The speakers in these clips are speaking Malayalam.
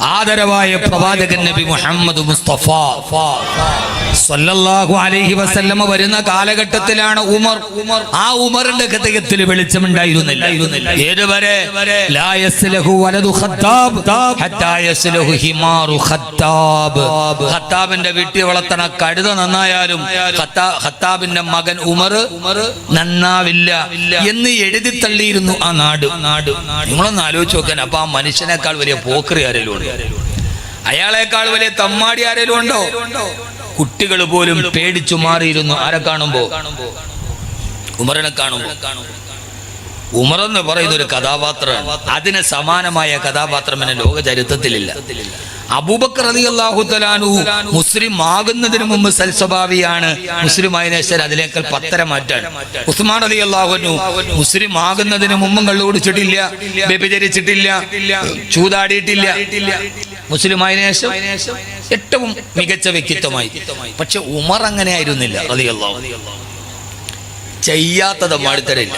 ആദരവായ പ്രവാചകൻ നബി മുഹമ്മദ് മുസ്തഫ. സല്ലല്ലാഹു അലൈഹി വസല്ലമ വരുന്ന കാലഘട്ടത്തിലാണ് ഉമർ. ഉമർ ആ ഉമറിന്റെ ഹൃദയത്തിൽ വെളിച്ചമുണ്ടായിരുന്നില്ല ഏതുവരെ? ഖത്താബിന്റെ വീട്ടിൽ വളർത്തണ കഴുത നന്നായാലും ഖത്താ- ഖത്താബിന്റെ മകൻ ഉമർ നന്നാവില്ല എന്ന് എഴുതി തള്ളിയിരുന്നു ആ നാട്. നാട് നിങ്ങളൊന്ന് ആലോചിച്ച് നോക്കാൻ അപ്പൊ ആ മനുഷ്യനേക്കാൾ വലിയ പോക്കറി ആരെങ്കിലും അയാളെക്കാൾ വലിയ തമ്മാടി ആരെങ്കിലും ഉണ്ടോ? കുട്ടികൾ പോലും പേടിച്ചു മാറിയിരുന്നു. ആരെ കാണുമ്പോ? ഉമറിനെ കാണുമ്പോ. ഉമർ എന്ന് പറയുന്ന ഒരു കഥാപാത്രമാണ് അതിന് സമാനമായ കഥാപാത്രം എന്നെ ലോക ചരിത്രത്തിലില്ല അബൂബക്കർ അലി അള്ളാഹു തലാനു മുസ്ലിം ആകുന്നതിന് മുമ്പ് സൽസ്വഭാവിയാണ്. മുസ്ലിം ആയതിനു ശേഷം അതിനേക്കാൾ പത്തര മാറ്റാണ്. ഉസ്മാൻ അലി അള്ളാഹുനു മുസ്ലിം ആകുന്നതിന് മുമ്പും കള്ളു കുടിച്ചിട്ടില്ല വ്യഭിചരിച്ചിട്ടില്ല ചൂതാടിയിട്ടില്ല. മുസ്ലിം ആയതിനു ശേഷം ഏറ്റവും മികച്ച വ്യക്തിത്വമായി. പക്ഷെ ഉമർ അങ്ങനെ ആയിരുന്നില്ല ചെയ്യാത്തത് മാടിത്തരില്ല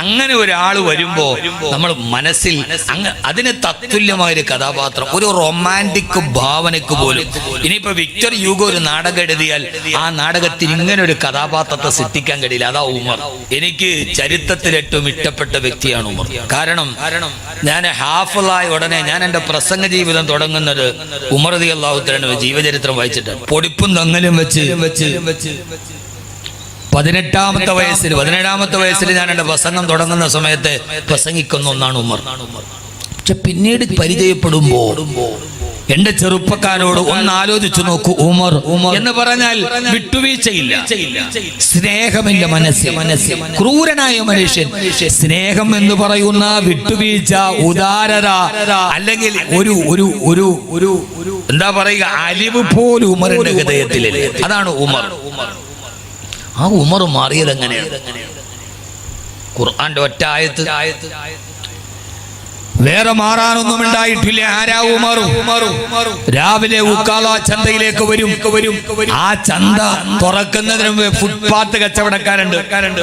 അങ്ങനെ ഒരാൾ വരുമ്പോ നമ്മൾ മനസ്സിൽ അങ്ങ് അതിന് തത്തുല്യമായ ഒരു കഥാപാത്രം ഒരു റൊമാന്റിക് ഭാവനയ്ക്ക് പോലും. ഇനിയിപ്പോ വിക്ടർ യൂഗോ ഒരു നാടകം എഴുതിയാൽ ആ നാടകത്തിൽ ഇങ്ങനെ ഒരു കഥാപാത്രത്തെ സൃഷ്ടിക്കാൻ കഴിയില്ല. അതാ ഉമർ. എനിക്ക് ചരിത്രത്തിൽ ഏറ്റവും ഇഷ്ടപ്പെട്ട വ്യക്തിയാണ് ഉമർ. കാരണം ഞാൻ ഹാഫിളായ ഉടനെ ഞാൻ എന്റെ പ്രസംഗ ജീവിതം തുടങ്ങുന്നത് ഉമർ അലി അള്ളാഹുത്തലാണ് ജീവചരിത്രം വായിച്ചിട്ടാണ്. പൊടിപ്പും തങ്ങലും വെച്ച് വെച്ച് വെച്ച് പതിനെട്ടാമത്തെ വയസ്സിൽ പതിനേഴാമത്തെ വയസ്സിൽ ഞാൻ എന്റെ പ്രസംഗം തുടങ്ങുന്ന സമയത്ത് പ്രസംഗിക്കുന്ന ഒന്നാണ് ഉമർ. പക്ഷെ പിന്നീട് പരിചയപ്പെടുമ്പോ എന്റെ ചെറുപ്പക്കാരോട് ഒന്ന് ആലോചിച്ചു നോക്കൂ ഉമർ ഉമർ എന്ന് പറഞ്ഞാൽ വിട്ടുവീഴ്ചയില്ല. സ്നേഹമില്ല മനസ്സ് മനസ്സ് ക്രൂരനായ മനുഷ്യൻ. സ്നേഹം എന്ന് പറയുന്ന വിട്ടുവീഴ്ച ഉദാരത അല്ലെങ്കിൽ ഒരു ഒരു ഒരു ഒരു എന്താ പറയുക അലിവ് പോലും ഉമറിന്റെ ഹൃദയത്തിലില്ല. അതാണ് ഉമർ ഉമർ. ആ ഉമർ മാറിയത് എങ്ങനെയാണ്? ഖുർആന്റെ ഒറ്റ ആയത്ത്. വേറെ മാറാനൊന്നും ഉണ്ടായിട്ടില്ല. ആരാ ഉമറു? രാവിലെ ഉക്കാല ചന്തയിലേക്ക് വരും. വരും ആ ചന്ത തുറക്കുന്നതിന് മുമ്പ് ഫുട്പാത്ത് കച്ചവടക്കാരുണ്ട്.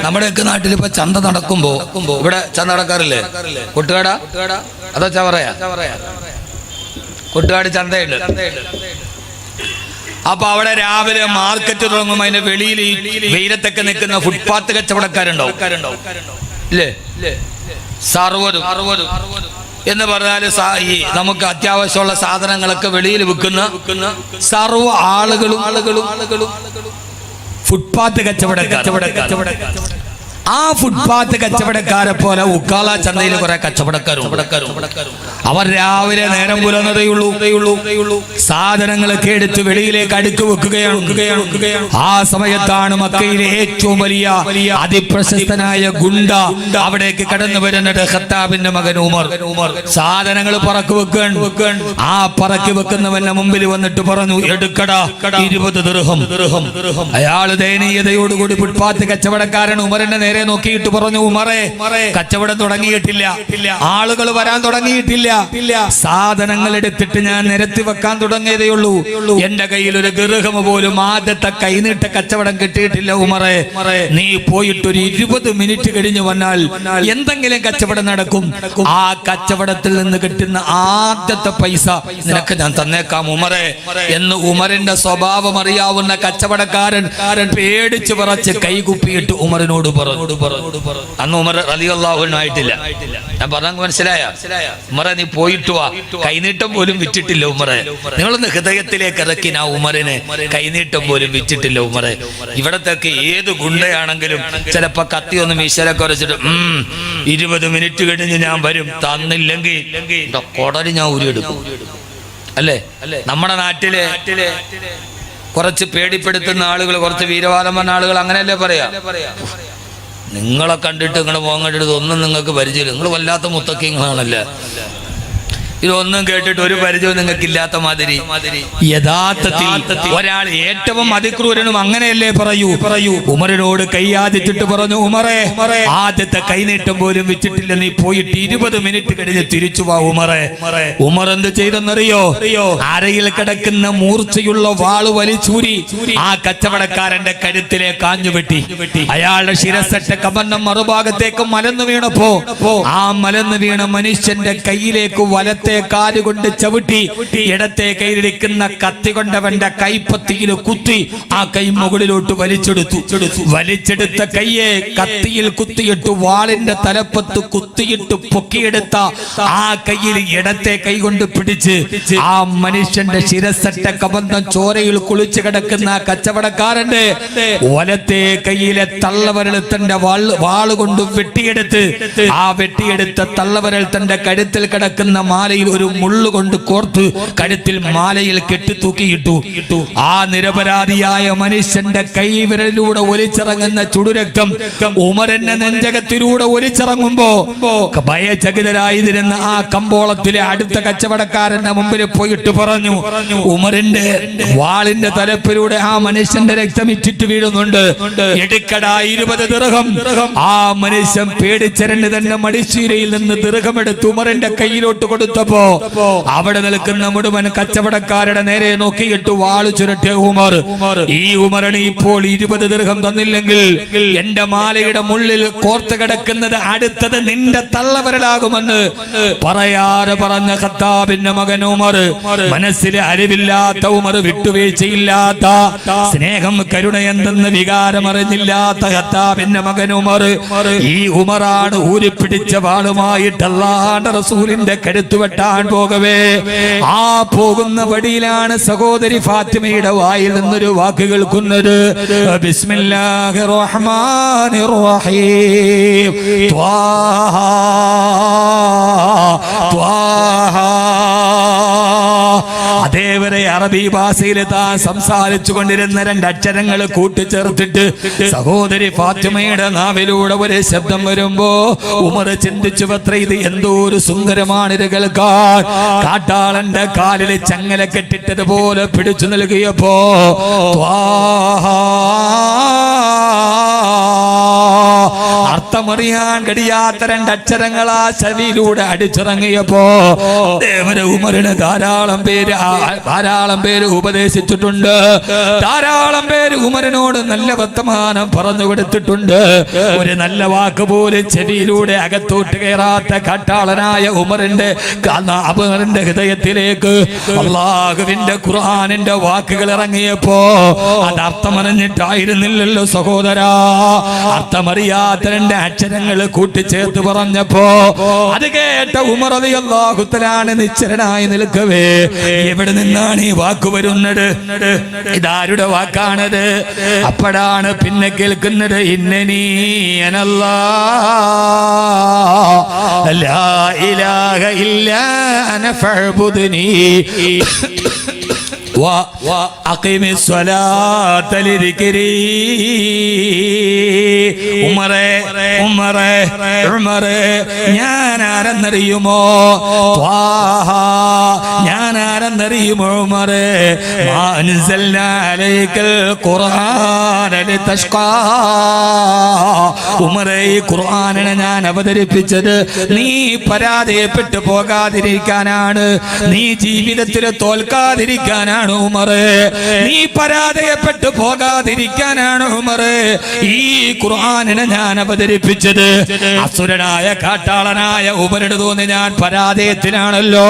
നമ്മുടെയൊക്കെ നാട്ടിൽ ഇപ്പൊ ചന്ത നടക്കുമ്പോ ഇവിടെ ചന്ത നടക്കാറില്ലേ? കൊട്ടുകാട? അതോ ചവറയാ? കൊട്ടുകാട് ചന്തയുണ്ട്. അപ്പൊ അവിടെ രാവിലെ മാർക്കറ്റ് തുടങ്ങും അതിന്റെ വെളിയിൽ വെയിലത്തൊക്കെ നിൽക്കുന്ന ഫുട്പാത്ത് കച്ചവടക്കാരുണ്ടാവും സർവതും എന്ന് പറഞ്ഞാൽ നമുക്ക് അത്യാവശ്യമുള്ള സാധനങ്ങളൊക്കെ വെളിയിൽ വിൽക്കുന്ന സർവ ആളുകളും ആളുകളും ആളുകളും ഫുട്പാത്ത് കച്ചവട കച്ചവട ആ ഫുട്പാത്ത് കച്ചവടക്കാരെ പോലെ ഉക്കാല ചന്തയിൽ കുറെ കച്ചവടക്കാരും അവർ രാവിലെ നേരം പുലർന്നതേയുള്ളൂ. സാധനങ്ങളൊക്കെ എടുത്ത് വെളിയിലേക്ക് അടുക്ക് വെക്കുകയാണ്. ആ സമയത്താണ് മക്കയിലെ ഏറ്റവും വലിയ അതിപ്രശസ്തനായ ഗുണ്ട അവിടേക്ക് കടന്നു വരുന്നത് ഖത്താബിന്റെ മകൻ ഉമർ. സാധനങ്ങൾ പറക്ക് വെക്കാൻ ആ പറക്കി വെക്കുന്നവന്റെ മുമ്പിൽ വന്നിട്ട് പറഞ്ഞു എടുക്കട ഇരുപത് ദൃഹം. അയാൾ ദയനീയതയോടുകൂടി ഫുട്പാത്ത് കച്ചവടക്കാരൻ ഉമറിന്റെ നേരെ നോക്കിയിട്ട് പറഞ്ഞു ഉമറെ കച്ചവടം തുടങ്ങിയിട്ടില്ല. ആളുകൾ വരാൻ തുടങ്ങിയിട്ടില്ല. സാധനങ്ങൾ എടുത്തിട്ട് ഞാൻ നിരത്തി വെക്കാൻ തുടങ്ങിയതേ ഉള്ളൂ. എന്റെ കയ്യിൽ ഒരു ഗൃഹം പോലും ആദ്യത്തെ കൈനീട്ട കച്ചവടം കിട്ടിയിട്ടില്ല ഉമറെ നീ പോയിട്ട് ഒരു ഇരുപത് മിനിറ്റ് കഴിഞ്ഞു വന്നാൽ എന്തെങ്കിലും കച്ചവടം നടക്കും. ആ കച്ചവടത്തിൽ നിന്ന് കിട്ടുന്ന ആദ്യത്തെ പൈസ നിനക്ക് ഞാൻ തന്നേക്കാം ഉമറെ എന്ന് ഉമറിന്റെ സ്വഭാവം അറിയാവുന്ന കച്ചവടക്കാരൻ പേടിച്ചു പറച്ച് കൈകുപ്പിയിട്ട് ഉമറിനോട് പറഞ്ഞു. അന്ന് ഉമർ അലിയല്ലാഹുനായിട്ടില്ല ഞാൻ പറഞ്ഞു മനസ്സിലായ? ഉമറെ നീ പോയിട്ട് വാ. കൈനീട്ടം പോലും വിറ്റിട്ടില്ല ഉമറെ നിങ്ങളൊന്ന് ഹൃദയത്തിലേക്ക് ഇറക്കി ആ ഉമറിനെ കൈനീട്ടം പോലും വിറ്റിട്ടില്ല ഉമറെ ഇവിടത്തേക്ക് ഏത് ഗുണ്ടയാണെങ്കിലും ചിലപ്പോ കത്തി ഒന്ന് മീശലൊക്കെ വരച്ചിട്ട് ഉം ഇരുപത് മിനിറ്റ് കഴിഞ്ഞ് ഞാൻ വരും. തന്നില്ലെങ്കിൽ കൊടലി കൊടൽ ഞാൻ ഉരിയെടുക്കും അല്ലേ? നമ്മുടെ നാട്ടിലെ കുറച്ച് പേടിപ്പെടുത്തുന്ന ആളുകൾ കുറച്ച് വീരവാദം പറഞ്ഞ ആളുകൾ അങ്ങനെയല്ലേ പറയാ? നിങ്ങളെ കണ്ടിട്ട് നിങ്ങളുടെ മുഖം കണ്ടിട്ട് ഒന്നും നിങ്ങൾക്ക് പരിചയമില്ല. നിങ്ങൾ വല്ലാത്ത മുത്തക്കിങ്ങളാണല്ലേ. ഇതൊന്നും കേട്ടിട്ട് ഒരു പരിചയവും നിങ്ങൾക്ക് ഇല്ലാത്ത മാതിരി. യഥാർത്ഥത്തിൽ ഒരാൾ ഏറ്റവും അതിക്രൂരനും അങ്ങനെയല്ലേ പറയൂ? പറയൂ. ഉമറിനോട് കൈയാദിച്ചിട്ട് പറഞ്ഞു ഉമറേ ആദ്യത്തെ കൈനീട്ടം പോലും വെച്ചിട്ടില്ല. നീ പോയിട്ട് ഇരുപത് മിനിറ്റ് കഴിഞ്ഞ് തിരിച്ചു വാ ഉമറേ. ഉമർ എന്ത് ചെയ്തെന്നറിയോ? അരയിൽ കിടക്കുന്ന മൂർച്ചയുള്ള വാൾ വലിച്ചൂരി ആ കച്ചവടക്കാരന്റെ കരുത്തിലെ കാഞ്ഞു വെട്ടി. അയാളുടെ ശിരസറ്റ കമന്നം മറുഭാഗത്തേക്ക് മലന്നു വീണപ്പോ. ആ മലന്നു വീണ മനുഷ്യന്റെ കയ്യിലേക്ക് വലത്തെ വലത്തെ കാൽ കൊണ്ട് ചവിട്ടി ഇടത്തെ കയ്യിലിരിക്കുന്ന കത്തി കൊണ്ടവന്റെ കൈപ്പത്തിയിൽ കുത്തി ആ കൈ മുകളിലോട്ട് വലിച്ചെടുത്തു. വലിച്ചെടുത്ത കയ്യെ കത്തിയിൽ കുത്തിയിട്ട് വാളിന്റെ തലപ്പത്ത് കുത്തിയിട്ട് പൊക്കിയെടുത്ത ആ കയ്യിൽ ഇടത്തെ കൈ കൊണ്ട് പിടിച്ച് ആ മനുഷ്യന്റെ ശിരസറ്റ കബന്ധം ചോരയിൽ കുളിച്ചു കിടക്കുന്ന കച്ചവടക്കാരന്റെ വലത്തെ കയ്യിലെ തള്ളവരൽ തന്റെ വാൾ വാൾ കൊണ്ട് വെട്ടിയെടുത്ത് ആ വെട്ടിയെടുത്ത തള്ളവരൽ തന്റെ കഴുത്തിൽ കിടക്കുന്ന മാലയിൽ ഒരു മുള്ളുകൊണ്ട് കോർത്ത് കഴുത്തിൽ മാലയിൽ കെട്ടി കെട്ടിത്തൂക്കിയിട്ടു ആ നിരപരാധിയായ മനുഷ്യന്റെ കൈവിരലിലൂടെ ഒലിച്ചിറങ്ങുന്ന ചുടുരക്തം ഉമരന്റെ നെഞ്ചകത്തിലൂടെ ഒലിച്ചിറങ്ങുമ്പോ ഭയചകിതരായിരുന്ന ആ കമ്പോളത്തിലെ അടുത്ത കച്ചവടക്കാരന്റെ മുമ്പിൽ പോയിട്ട് പറഞ്ഞു ഉമറിന്റെ വാളിന്റെ തലപ്പിലൂടെ ആ മനുഷ്യന്റെ രക്തം ഇറ്റിട്ട് വീഴുന്നുണ്ട്. എടുക്കടാ ഇരുപത് ദീർഘം ആ മനുഷ്യൻ പേടിച്ചരണ്ട് തന്നെ മടിശ്ശീരയിൽ നിന്ന് ദീർഘമെടുത്ത് ഉമറിന്റെ കയ്യിലോട്ട് കൊടുത്തപ്പോ അവിടെ നിൽക്കുന്ന മുഴുവൻ കച്ചവടക്കാരുടെ നേരെ നോക്കിയിട്ട് വാൾ ചുരട്ടിയ ഉമർ. ഈ ഉമറിന് ഇപ്പോൾ ഇരുപത് ദീർഘം തന്നില്ലെങ്കിൽ എന്റെ മാലയുടെ മുള്ളിൽ കോർത്ത് കിടക്കുന്നത് അടുത്തത് നിന്റെ തള്ളവരലാകുമെന്ന് പറയാറ് പറഞ്ഞ ഖത്താബിന്റെ മകൻ ഉമർ. മനസ്സിൽ അറിവില്ലാത്ത ഉമർ വിട്ടുവീഴ്ചയില്ലാത്ത സ്നേഹം കരുണ എന്തെന്ന് വികാരം അറിഞ്ഞില്ലാത്ത ഖത്താബിന്റെ മകൻ ഉമർ. ഈ ഉമറാണ് ഊരിപ്പിടിച്ച വാളുമായിട്ട് അല്ലാണ്ട് റസൂലിന്റെ കരുത്തു വെട്ടാൻ പോകവേ. ആ പോകുന്ന വഴിയിലാണ് സഹോദരി ഫാത്തിമയുടെ വായിൽ നിന്നൊരു വാക്ക് കേൾക്കുന്നത്. ത്വാഹ. അതേവരെ അറബി ഭാഷയിൽ താൻ സംസാരിച്ചു കൊണ്ടിരുന്ന രണ്ടക്ഷരങ്ങൾ കൂട്ടിച്ചേർത്തിട്ട് സഹോദരി ഫാത്തിമയുടെ നാവിലൂടെ ഒരു ശബ്ദം വരുമ്പോ ഉമർ ചിന്തിച്ചു പത്ര ഇത് എന്തോ ഒരു സുന്ദരമാണ് ഇത് കേൾക്കാൻ. കാട്ടാളന്റെ കാലിൽ ചങ്ങല കെട്ടിട്ടതുപോലെ പിടിച്ചു നൽകിയപ്പോ അർത്ഥമറിയാൻ കഴിയാത്ത രണ്ടക്ഷരങ്ങളാ ചെവിയിലൂടെ അടിച്ചിറങ്ങിയപ്പോ ദേവന ഉമറിന് ധാരാളം പേര് ആ- ധാരാളം പേര് ഉപദേശിച്ചിട്ടുണ്ട്. ധാരാളം പേര് ഉമരനോട് നല്ല വർത്തമാനം പറഞ്ഞു കൊടുത്തിട്ടുണ്ട്. ഒരു നല്ല വാക്ക് പോലും ചെവിയിലൂടെ അകത്തോട്ട് കയറാത്ത കാട്ടാളനായ ഉമറിന്റെ അപകടന്റെ ഹൃദയത്തിലേക്ക് അള്ളാഹുവിന്റെ ഖുർആാനിന്റെ വാക്കുകൾ ഇറങ്ങിയപ്പോ അത് അർത്ഥമറിഞ്ഞിട്ടായിരുന്നില്ലല്ലോ സഹോദരാ. അർത്ഥമറിയാത്ത രണ്ട് നിശ്ചരങ്ങൾ കൂട്ടിച്ചേർത്ത് പറഞ്ഞപ്പോ അത് കേട്ട ഉമറതിയല്ലാഹുത്തലാണ് നിശ്ചരനായി നിൽക്കവേ. എവിടെ നിന്നാണ് ഈ വാക്ക് വരുന്നത്? ഇതാരുടെ വാക്കാണത്? അപ്പോഴാണ് പിന്നെ കേൾക്കുന്നത് ഇന്നനീ ഇല്ല അന ഉമറേ ഉമറേ ഉമറേ ഞാൻ ആരെന്നറിയുമോ ഞാൻ ആരെന്നറിയുമോ ഉമറേ ഉമറേ ഈ ഖുർആനിനെ ഞാൻ അവതരിപ്പിച്ചത് നീ പരാജയപ്പെട്ടു പോകാതിരിക്കാനാണ്. നീ ജീവിതത്തിൽ തോൽക്കാതിരിക്കാനാണ്. ഉമറേ? നീ പരാജയപ്പെട്ടു പോകാതിരിക്കാനാണ് ഉമറേ? ഈ ഖുർആാനിനെ ഞാൻ അവതരിപ്പിച്ചത്. അസുരനായ കാട്ടാളനായ ഉമരട് തോന്നി ഞാൻ പരാജയത്തിലാണല്ലോ.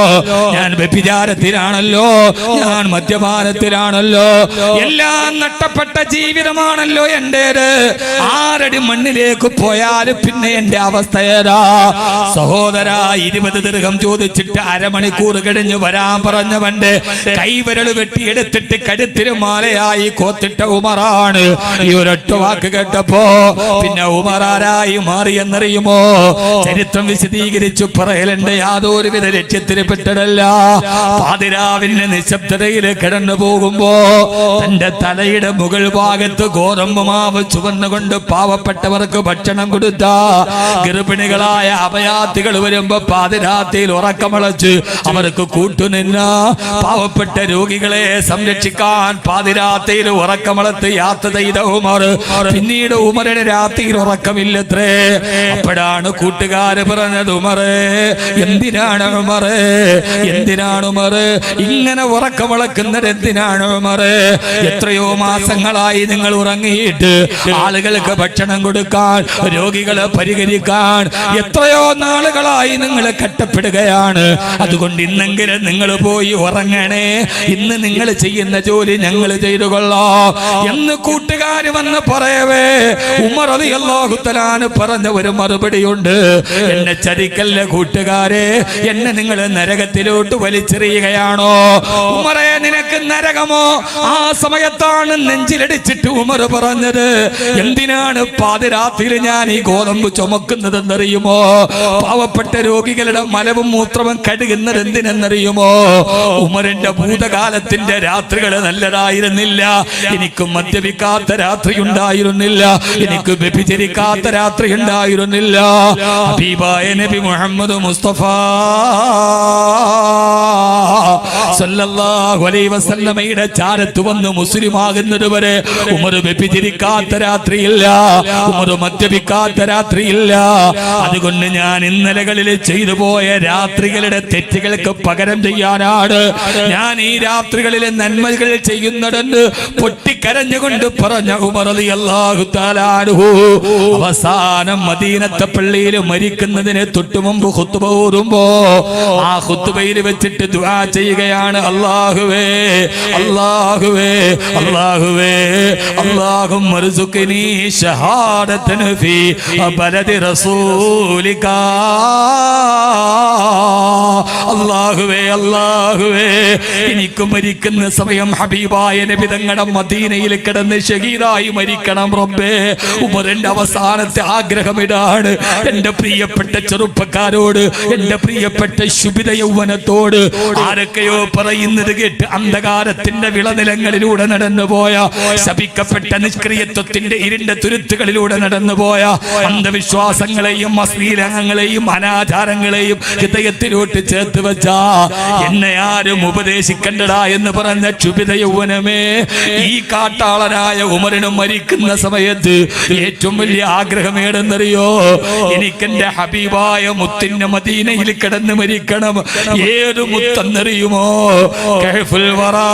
ഞാൻ വ്യഭിചാരത്തിലാണല്ലോ. ഞാൻ മദ്യപാനത്തിലാണല്ലോ. എല്ലാം നഷ്ടപ്പെട്ട ജീവിതമാണല്ലോ എന്റേത്. ആരടി മണ്ണിലേക്ക് പോയാലും പിന്നെ എന്റെ അവസ്ഥ ഏതാ? സഹോദര ഇരുപത് ദീർഘം ചോദിച്ചിട്ട് അരമണിക്കൂർ കഴിഞ്ഞു വരാൻ പറഞ്ഞവന്റെ കൈവിരൽ വെട്ടിയെടുത്തിട്ട് കഴുത്തിന് മാലയായി കോത്തിട്ട ഉമറാണ്. ഈ ഒരൊറ്റ വാക്ക് കേട്ടപ്പോ പിന്നെ ഉമറാരായി മാറി എന്നറിയുമോ? ചരിത്രം വിശദീകരിച്ചു പറയലെന്റെ യാതൊരുവിധ ലക്ഷ്യത്തിന് പെട്ടതല്ല. പാതിരാവിന്റെ നിശബ്ദതയിൽ കിടന്നു പോകുമ്പോ തന്റെ തലയുടെ മുകൾ ഭാഗത്ത് ഗോതമ്പ് മാവ് ചുവന്നുകൊണ്ട് പാവപ്പെട്ടവർക്ക് ഭക്ഷണം കൊടുത്ത ഗർഭിണികളായ അഭയാർത്ഥികൾ വരുമ്പോ പാതിരാത്രിയിൽ ഉറക്കമളച്ച് അവർക്ക് കൂട്ടുനിന്ന പാവപ്പെട്ട രോഗികളെ സംരക്ഷിക്കാൻ പാതിരാത്രിയിൽ ഉറക്കമളത്ത് യാത്ര ചെയ്ത ഉമർ. പിന്നീട് ഉമറിന് രാത്രിയിൽ ഉറക്കമില്ലത്രേ. അപ്പോഴാണ് കൂട്ടുകാര് പറഞ്ഞത് ഉമറേ എന്തിനാണ് ഉമറേ എന്തിനാണ് ഉമറ്? ഇങ്ങനെ ഉറക്കമളക്കുന്നത് എന്തിനാണ് ഉമറ്? എത്രയോ മാസങ്ങളായി നിങ്ങൾ ഉറങ്ങിയിട്ട് ആളുകൾക്ക് ഭക്ഷണം കൊടുക്കാൻ രോഗികളെ പരിഹരിക്കാൻ എത്രയോ നാളുകളായി നിങ്ങൾ കട്ടപ്പെടുകയാണ്. അതുകൊണ്ട് ഇന്നെങ്കിലും നിങ്ങൾ പോയി ഉറങ്ങണേ. ഇന്ന് നിങ്ങൾ ചെയ്യുന്ന ജോലി ഞങ്ങൾ ചെയ്തു കൊള്ളോ. എന്ന് കൂട്ടുകാർ വന്ന് പറയവേ ഉമർ അലി അള്ളാഹുത്തലാന് പറഞ്ഞ ഒരു മറുപടിയുണ്ട് എന്നെ ചതിക്കല്ല കൂട്ടുകാരെ? എന്നെ നിങ്ങൾ നരകത്തിലോട്ട് വലിച്ചെറിയുകയാണോ? ഉമറെ നിനക്ക് നരകമോ? ആ സമയത്താണ് നെഞ്ചിലടിച്ചിട്ട് ഉമർ പറഞ്ഞത്. എന്തിനാണ് പാതിരാത്രിയിൽ ഞാൻ ഈ ഗോതമ്പ് ചുമക്കുന്നതെന്നറിയുമോ? പാവപ്പെട്ട രോഗികളുടെ മലവും മൂത്രവും കഴുകുന്നത് എന്തിനെന്നറിയുമോ ഉമറിന്റെ ഭൂതകാലത്തിന്റെ രാത്രികൾ നല്ലതായിരുന്നില്ല. എനിക്ക് മദ്യപിക്കാത്ത രാത്രി ഉണ്ടായിരുന്നില്ല എനിക്ക് വ്യഭിചരിക്കാത്ത രാത്രി ഉണ്ടായിരുന്നില്ല നബി മുഹമ്മദ് മുസ്തഫ. വസല്ലമയുടെ ചാരത്ത് വന്ന് മുസ്ലിം ആകുന്നത് വരെ ഉമർ വ്യഭിചരിക്കാത്ത രാത്രിയില്ല. ഉമർ മദ്യപിക്കാത്ത രാത്രിയില്ല. അതുകൊണ്ട് ഞാൻ ഇന്നലകളിൽ ചെയ്തു പോയ രാത്രികളുടെ തെറ്റുകൾക്ക് പകരം ചെയ്യാനാണ്. ഞാൻ ഈ രാത്രികളിലെ നന്മകൾ ചെയ്യുന്നതെന്ന് പൊട്ടിക്കരഞ്ഞുകൊണ്ട് പറഞ്ഞ ഉമർ അള്ളാഹു താലാനുഹു അവസാനം മദീനത്തെ പള്ളിയിൽ മരിക്കുന്നതിന് തൊട്ടു മുമ്പ് ഹുത്തുബ ഊറുമ്പോ ആ ഹുത്തുബയിൽ വെച്ചിട്ട് ദുആ ചെയ്യുകയാണ്. അള്ളാഹുവേ അള്ളാഹുവേ അള്ളാഹുവേ. അള്ളാഹും മർസുഖ്നി ഷഹാദത്തിന് ഫീ ബലദി റസൂലിക. അള്ളാഹുവേ അള്ളാഹുവേ. എനിക്ക് മരിക്കുന്ന സമയം ഹബീബായ നബി തങ്ങളുടെ മദീനയിൽ കിടന്ന് ഷഹീദായി മരിക്കണം റബ്ബേ. ഉമറിന്റെ അവസാനത്തെ ആഗ്രഹം ഇതാണ് എന്റെ പ്രിയപ്പെട്ട ചെറുപ്പക്കാരോട് എന്റെ പ്രിയപ്പെട്ട ശുഭിത യൗവനത്തോട്. ആരൊക്കെയോ പറയുന്നത് കേട്ട് അന്ധകാരത്തിന്റെ വിളനിലങ്ങളിലൂടെ നടന്നുപോയ ശപിക്കപ്പെട്ട നിഷ്ക്രിയത്വത്തിന്റെ ഇരുണ്ട തുരുത്തുകളിലൂടെ നടന്നുപോയ അന്ധവിശ്വാസങ്ങളെയും അശ്ലീലങ്ങളെയും അനാചാരങ്ങളെയും ഹൃദയത്തിലോട്ട് ചേർത്ത് വെച്ച എന്നെ ആരും ഉപദേശിക്കണ്ടടാ എന്ന് പറഞ്ഞ ക്ഷുഭിത യൗവനമേ ഈ കാട്ടാളനായ ഉമരനും മരിക്കുന്ന സമയത്ത് ഏറ്റവും വലിയ ആഗ്രഹം ഏടെന്നറിയോ എനിക്കെന്റെ ഹബീബായ മുത്തിന്റെ മദീനയിൽ കിടന്ന് മരിക്കണം. ഏത് മുത്തെന്നറിയുമോ? കഹ്ഫുൽ വറാ.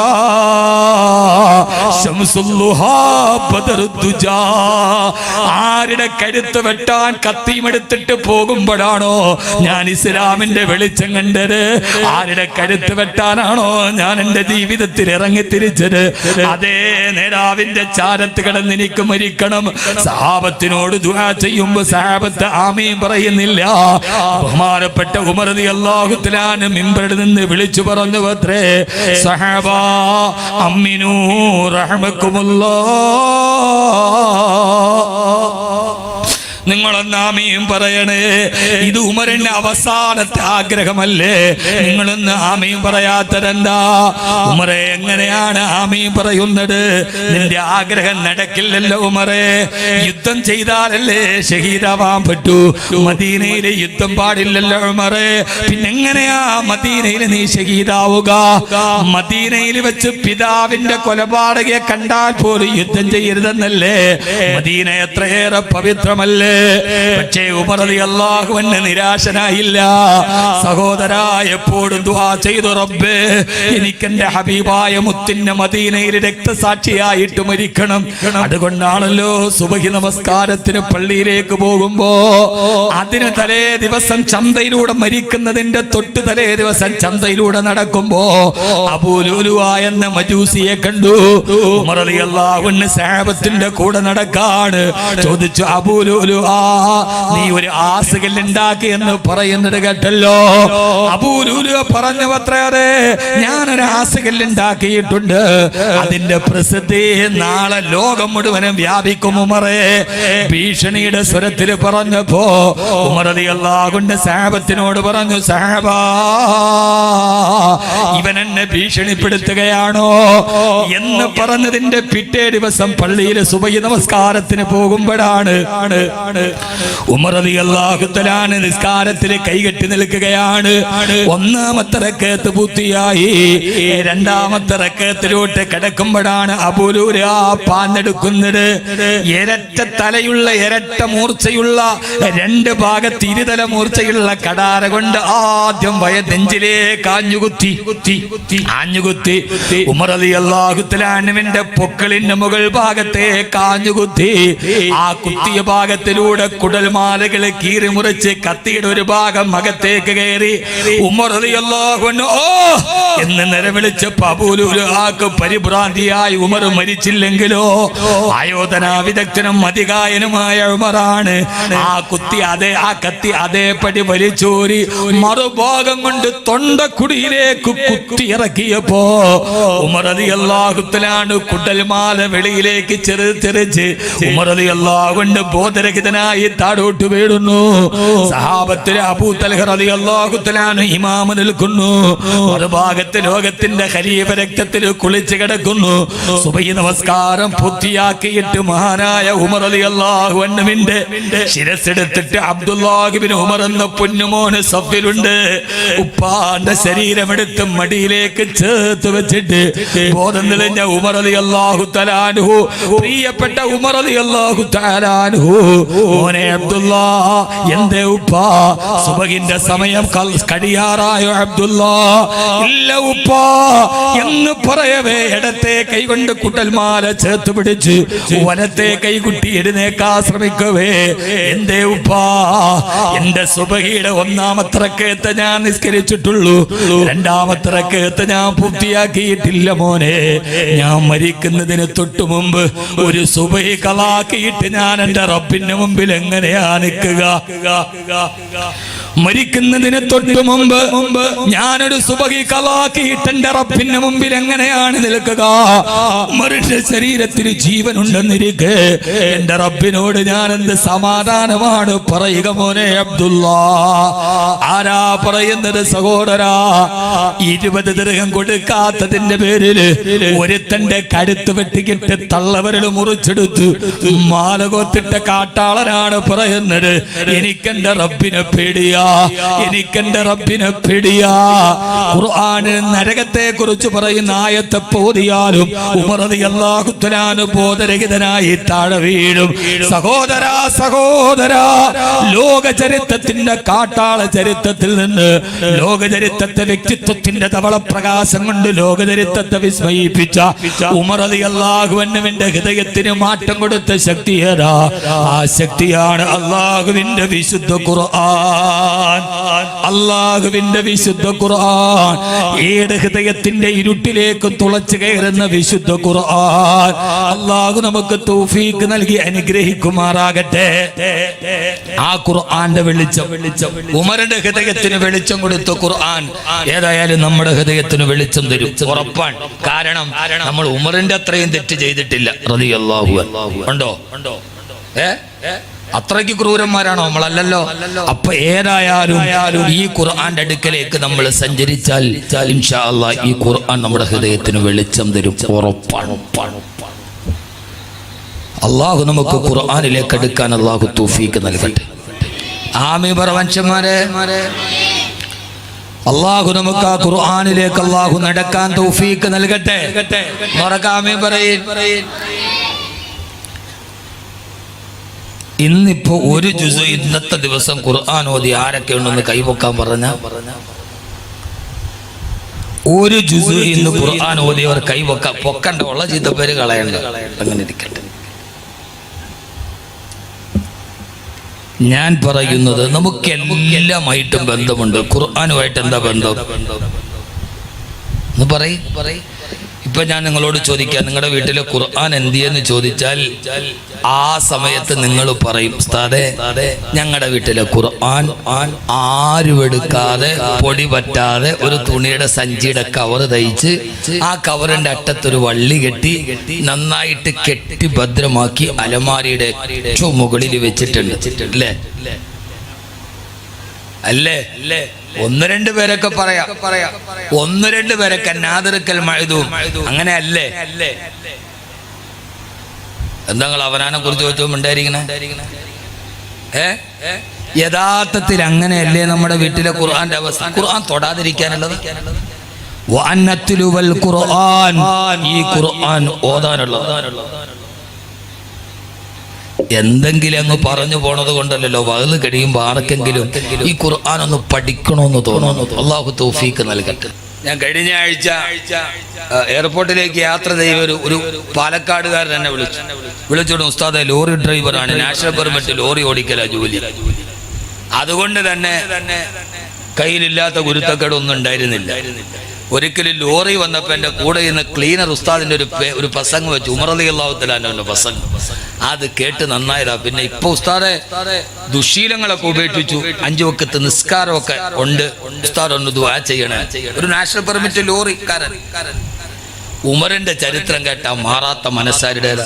ആരുടെ കരുത്ത് വെട്ടാൻ കത്തിയുമെടുത്തിട്ട് പോകുമ്പോഴാണോ ഞാൻ ഇസ്ലാമിന്റെ വെളിച്ചം കണ്ടത്? ആരുടെ കരുത്ത് വെട്ടാനാണോ ഞാൻ എന്റെ ജീവിതത്തിൽ ഇറങ്ങി തിരിച്ചത്? അതേ നേതാവിന്റെ ചാരത്ത് കിടന്ന് എനിക്ക് മരിക്കണം. സഹാബത്തിനോട് ദുആ ചെയ്യുമ്പോ സഹാബത്ത് ആമീൻ പറയുന്നില്ല. ബഹുമാനപ്പെട്ട ഉമർദി അള്ളാഹുത്തിലാണ് മിമ്പറിൽ നിന്ന് വിളിച്ചു പറഞ്ഞു അത്രേ സഹബ അമ്മിനൂ റഹ്മക്കുമുല്ലോ നിങ്ങളൊന്ന് പറയണേ. ഇത് ഉമരന്റെ അവസാനത്തെ ആഗ്രഹമല്ലേ? നിങ്ങളൊന്ന് ആമയും പറയാത്തതെന്താ? ഉമറെ എങ്ങനെയാണ് ആമയും പറയുന്നത്? നിന്റെ ആഗ്രഹം നടക്കില്ലല്ലോ ഉമറെ. യുദ്ധം ചെയ്താലല്ലേ ഷഹീദാവാൻ പറ്റൂ? മദീനയിലെ യുദ്ധം പാടില്ലല്ലോ ഉമറെ. പിന്നെങ്ങനെയാ മദീനയിൽ നീ ഷഹീദാവുക? മദീനയിൽ വെച്ച് പിതാവിന്റെ കൊലപാതകയെ കണ്ടാൽ പോലും യുദ്ധം ചെയ്യരുതെന്നല്ലേ? മദീന എത്രയേറെ പവിത്രമല്ലേ? പക്ഷേ ഉപറതി അള്ളാഹുവന് നിരാശനായില്ല. സഹോദര എപ്പോഴും ദുവാ ചെയ്തു റബ്ബേ. എനിക്കെന്റെ ഹബീബായ മുത്തിന്റെ മദീനയിൽ രക്തസാക്ഷിയായിട്ട് മരിക്കണം. അതുകൊണ്ടാണല്ലോ സുബഹി നമസ്കാരത്തിന് പള്ളിയിലേക്ക് പോകുമ്പോ അതിന് തലേ ദിവസം ചന്തയിലൂടെ മരിക്കുന്നതിന്റെ തൊട്ട് തലേ ദിവസം ചന്തയിലൂടെ നടക്കുമ്പോ അബൂലുലുവ എന്ന മജൂസിയെ കണ്ടു. ഉമറതി അള്ളാഹുവിന് സാബത്തിന്റെ കൂടെ നടക്കാണ്. ചോദിച്ചു അബൂലുലു നീ ഒരു ആസുകല്ല് ഉണ്ടാക്കി എന്ന് പറയുന്നത് കേട്ടല്ലോ. അബൂലുലു പറഞ്ഞു അത്രേ ഞാനൊരു ആസുകല്ല് ഉണ്ടാക്കിയിട്ടുണ്ട് അതിന്റെ പ്രസിദ്ധി നാളെ ലോകം മുഴുവനും വ്യാപിക്കും ഉമറേ. ഭീഷണിയുടെ സ്വരത്തിൽ പറഞ്ഞപ്പോ ഉമറതി അള്ളാഹുന്റെ സാഹബത്തിനോട് പറഞ്ഞു സാഹബ ഇവൻ എന്നെ ഭീഷണിപ്പെടുത്തുകയാണോ? എന്ന് പറഞ്ഞതിന്റെ പിറ്റേ ദിവസം പള്ളിയിലെ സുബൈ നമസ്കാരത്തിന് പോകുമ്പോഴാണ് ആണ് ഉമറതി അള്ളാഹുത്തലാണ് നിസ്കാരത്തിൽ കൈകെട്ടി നിൽക്കുകയാണ്. ഒന്നാമത്തെ റക്കത്ത് പൂർത്തിയായി. രണ്ടാമത്തെ റക്കത്തിലോട്ട് കിടക്കുമ്പോഴാണ് അബുലൂര പാന്നെടുക്കുന്നത്. ഇരട്ട തലയുള്ള ഇരട്ട മൂർച്ചയുള്ള രണ്ട് ഭാഗത്ത് ഇരുതല മൂർച്ചയുള്ള കടാര കൊണ്ട് ആദ്യം വയതെഞ്ചിലേ കാഞ്ഞുകുത്തി ആഞ്ഞുകുത്തി. ആഞ്ഞുകുത്തി. ഉമർ അലി അള്ളാഹുത്തലാനുവിന്റെ പൊക്കളിന്റെ മുകൾ ഭാഗത്തെ കാഞ്ഞുകുത്തി ആ കുത്തിയ ഭാഗത്തിലൂടെ കുടൽമാലകൾ കീറി മുറിച്ച് കത്തിയുടെ ഒരു ഭാഗം അകത്തേക്ക് കയറി എന്ന് നിലവിളിച്ച് പബൂലൂര് ആക്ക് പരിഭ്രാന്തിയായി ഉമർ മരിച്ചില്ലെങ്കിലോ? ആയോധന വിദഗ്ധനും അധികായനുമായ ഉമറാണ്. ആ കുത്തി അതേ ആ കത്തി അതേപടി വലിച്ചോരി മറുഭാഗം കൊണ്ട് തൊണ്ടക്കുടിയിലേക്ക് കുത്തി ഇറക്കിയപ്പോ ഉമറതി അള്ളാഹുത്തലാണ് കുട്ടൽമാല വെളിയിലേക്ക് ചെറു തെറിച്ച് ഉമറതി അള്ളാഹുണ്ട് ബോധരഹിതനായി താടോട്ട് വീടുന്നു സഹാബത്തിലെ അള്ളാഹുത്തലാണ് ഇമാമ നിൽക്കുന്നു. മറുഭാഗത്ത് ലോകത്തിന്റെ ഹരീഫ രക്തത്തിൽ കുളിച്ച് കിടക്കുന്നു. സുബൈ നമസ്കാരം പൂർത്തിയാക്കിയിട്ട് മഹാനായ ഉമർ അലി അള്ളാഹു അണ്ണുവിന്റെ ശിരസെടുത്തിട്ട് അബ്ദുല്ലാഹിബിൻ ഉമർ എന്ന പൊന്നുമോന് സഫിലുണ്ട്. ഉപ്പാന്റെ ശരീരമെടുത്ത് മടിയിലേക്ക് ചേർത്ത് വെച്ചിട്ട് ബോധം നിലഞ്ഞ ഉമർ അലി അള്ളാഹു തലാനുഹു പ്രിയപ്പെട്ട ഉമർ അലി അള്ളാഹു തലാനുഹു മോനെ അബ്ദുല്ലാ എന്തേ ഉപ്പാ സുബഹിന്റെ സമയം കഴിയാറായോ അബ്ദുള്ള ഇല്ല ഉപ്പ എന്ന് പറയവേ ഇടത്തെ കൈകൊണ്ട് കുട്ടൽമാല ചേർത്ത് പിടിച്ച് വലത്തെ കൈകുട്ടി എഴുന്നേക്കാ ശ്രമിക്കവേ. എന്റെ ഉപ്പാ എന്റെ സുബഹിയുടെ ഒന്നാമത്തെ റക്കയത്തെ ഞാൻ നിസ്കരിച്ചിട്ടുള്ളൂ. രണ്ടാമത്തെ റക്കയത്തെ ഞാൻ പൂർത്തിയാക്കിയിട്ടില്ല മോനെ. ഞാൻ മരിക്കുന്നതിന് തൊട്ടു മുമ്പ് ഒരു സുബഹി കളാക്കിയിട്ട് ഞാൻ എന്റെ റബ്ബിന്റെ മുമ്പിൽ എങ്ങനെയാ നിൽക്കുക? മരിക്കുന്നതിന് തൊട്ടു മുമ്പ് ഞാനൊരു സുബകി കളാക്കിയിട്ട് എന്റെ റബ്ബിന്റെ മുമ്പിൽ എങ്ങനെയാണ് നിൽക്കുക? മനുഷ്യ ശരീരത്തിന് ജീവനുണ്ടെന്നിരിക്കെ. എന്റെ റബ്ബിനോട് ഞാൻ എന്ത് സമാധാനമാണ് പറയുക മോനെ അബ്ദുള്ള ആരാ പറയുന്നത് സഹോദരാ? ഇരുപത് ദൃഹം കൊടുക്കാത്തതിന്റെ പേരിൽ ഒരുത്തന്റെ കരുത്ത് വെട്ടിക്കിട്ട് തള്ളവരൽ മുറിച്ചെടുത്ത് മാലകോത്തിട്ട കാട്ടാളനാണ് പറയുന്നത്. എനിക്കെന്റെ റബ്ബിനെ പേടിയാ. എനിക്കെന്റെ റബ്ബിനെ പിടിയാ. ഖുർആനിൽ നരകത്തെ കുറിച്ച് പറയുന്ന ആയത്തെ പോതിയാലും ഉമറതി അള്ളാഹുത്തലാന് ബോധരഹിതനായി താഴെ വീഴും. സഹോദരാ സഹോദരാ ലോക ചരിത്രത്തിന്റെ കാട്ടാള ചരിത്രത്തിൽ നിന്ന് ലോക ചരിത്രത്തെ വ്യക്തിത്വത്തിന്റെ ധവളപ്രകാശം കൊണ്ട് ലോക ചരിത്രത്തെ വിസ്മയിപ്പിച്ച ഉമറതി അള്ളാഹുവിന്റെ ഹൃദയത്തിന് മാറ്റം കൊടുത്ത ശക്തിയരാ ആ ശക്തിയാണ് അള്ളാഹുവിന്റെ വിശുദ്ധ ഖുർആൻ. അള്ളാഹുവിന്റെ വിശുദ്ധ ഖുർആൻ. ഏത് ഹൃദയത്തിന്റെ ഇരുട്ടിലേക്ക് തുളച്ചു കയറുന്ന വിശുദ്ധ ഖുർആൻ. അള്ളാഹു നമുക്ക് തൗഫീക്ക് നൽകി അനുഗ്രഹിക്കുമാറാകട്ടെ. ആ ഖുർആന്റെ വെളിച്ചം വെളിച്ചം ഉമരുടെ ഹൃദയത്തിന് വെളിച്ചം കൊടുത്ത ഖുർആൻ. ഏതായാലും നമ്മുടെ ഹൃദയത്തിന് വെളിച്ചം തരും. ഉറപ്പാണ്. കാരണം നമ്മൾ ഉമറിന്റെ അത്രയും തെറ്റ് ചെയ്തിട്ടില്ല. ഉണ്ടോ. ഉണ്ടോ ഉണ്ടോ? ഏ? അത്രയ്ക്ക് ക്രൂരന്മാരാണോ? നമ്മളല്ലല്ലോ. അപ്പൊ ഏതായാലും ഈ ഖുർആന്റെ അടുക്കലേക്ക് നമ്മൾ സഞ്ചരിച്ചാൽ ഈ ഖുർആൻ നമ്മുടെ ഹൃദയത്തിന് വെളിച്ചം തരും. ഉറപ്പാണ്. അള്ളാഹു നമുക്ക് ഖുർആനിലേക്ക് എടുക്കാൻ അള്ളാഹു തൂഫീക്ക് നൽകട്ടെ. ആമി പറവൻഷന്മാരെ അള്ളാഹു നമുക്ക് ആ ഖുർആനിലേക്ക് അള്ളാഹു നടക്കാൻ തൗഫീക്ക് നൽകട്ടെ. പറയും. ഇന്നിപ്പോ ഒരു ജുസ് ഇന്നത്തെ ദിവസം ഖുർആൻ ഓതി ആരൊക്കെ ഉണ്ടെന്ന് കൈവക്കാൻ പറഞ്ഞ? ഒരു ജുസ് ഇന്ന് ഖുർആൻ ഓതിയവർ കൈവക്ക. പൊക്കണ്ട ഉള്ള ചീത്ത പേര് കളയണ്ട. അങ്ങനെ ഇരിക്കട്ടെ. ഞാൻ പറയുന്നത് നമുക്ക് എല്ലാമായിട്ടും ബന്ധമുണ്ട്. ഖുർആനുമായിട്ട് എന്താ ബന്ധം? എന്ന് പറയ്. ഇപ്പൊ ഞാൻ നിങ്ങളോട് ചോദിക്കാം നിങ്ങളുടെ വീട്ടിലെ ഖുർആൻ എന്തിയെന്ന് ചോദിച്ചാൽ ആ സമയത്ത് നിങ്ങൾ പറയും ഞങ്ങളുടെ വീട്ടിലെ ഖുർആൻ ആരും എടുക്കാതെ പൊടി പറ്റാതെ ഒരു തുണിയുടെ സഞ്ചിയുടെ കവർ തയ്ച്ച് ആ കവറിന്റെ അറ്റത്തൊരു വള്ളി കെട്ടി നന്നായിട്ട് കെട്ടി ഭദ്രമാക്കി അലമാരിയുടെ മുകളിൽ വെച്ചിട്ടുണ്ട്. അല്ലേ? അല്ലേ? ഒന്ന് രണ്ട് പേരൊക്കെ പറയാം. ഒന്ന് രണ്ട് പേരൊക്കെ നാദിർക്കൽ മഴുതും അങ്ങനെ അല്ലേ? അല്ലേ എന്താ അവനാനെ കുറിച്ച് ചോദിച്ചോ ഉണ്ടായിരിക്കണേ ഏ? യഥാർത്ഥത്തിൽ അങ്ങനെയല്ലേ നമ്മുടെ വീട്ടിലെ ഖുർആന്റെ അവസ്ഥ? ഖുർആൻ തൊടാതിരിക്കാനുള്ളത്? ഖുർആൻ. ഈ ഖുർആൻ ഓതാനുള്ളത്. എന്തെങ്കിലും അങ്ങ് പറഞ്ഞു പോണത് കൊണ്ടല്ലോ വകൽ കഴിയുമ്പോൾ ആർക്കെങ്കിലും ഈ ഖുർആൻ ഒന്ന് പഠിക്കണമെന്ന് തോന്നുന്നു. അള്ളാഹു തോഫീക്ക് നൽകട്ടെ. ഞാൻ കഴിഞ്ഞ ആഴ്ച എയർപോർട്ടിലേക്ക് യാത്ര ചെയ്ത ഒരു ഒരു പാലക്കാടുകാരൻ എന്നെ വിളിച്ചു. വിളിച്ചോടും ഉസ്താദെ ലോറി ഡ്രൈവറാണ്. നാഷണൽ പെർമിറ്റ് ലോറി ഓടിക്കല ജോലി. അതുകൊണ്ട് തന്നെ കയ്യിലില്ലാത്ത ഗുരുത്തക്കേടൊന്നും ഉണ്ടായിരുന്നില്ല. ഒരിക്കലും ലോറി വന്നപ്പോൾ എന്റെ കൂടെ ഇന്ന് ക്ലീനർ ഉസ്താദിന്റെ ഒരു ഒരു പ്രസംഗം വെച്ചു. ഉമറലി അള്ളാഹുത്തലാന്റെ പ്രസംഗം. അത് കേട്ട് നന്നായതാ. പിന്നെ ഇപ്പൊ ഉസ്താദെ ദുശീലങ്ങളൊക്കെ ഉപേക്ഷിച്ചു. അഞ്ചു വക്കത്ത് നിസ്കാരമൊക്കെ ഉണ്ട്. ഉസ്താദ് ഒന്ന് ദുവാ ചെയ്യണേ. ഒരു നാഷണൽ പെർമിറ്റ് ലോറിക്കാരൻ ഉമറിന്റെ ചരിത്രം കേട്ട മാറാത്ത മനസ്സാരുടേതാ.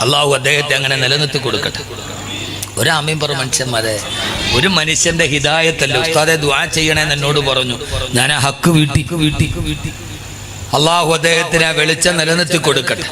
അള്ളാഹു അദ്ദേഹത്തെ അങ്ങനെ നിലനിർത്തി കൊടുക്കട്ടെ. ഒരു അമ്മയും പറ മനുഷ്യന്മാരെ ഒരു മനുഷ്യന്റെ ഹിതായത്തല്ല ഉസ്താദെ ദ്വാ ചെയ്യണേന്ന് എന്നോട് പറഞ്ഞു. ഞാൻ ആ ഹക്ക് വീട്ടിക്ക് വീട്ടിക്ക് വീട്ടി. അള്ളാഹു അദ്ദേഹത്തിന് ആ വെളിച്ചം നിലനിർത്തി കൊടുക്കട്ടെ.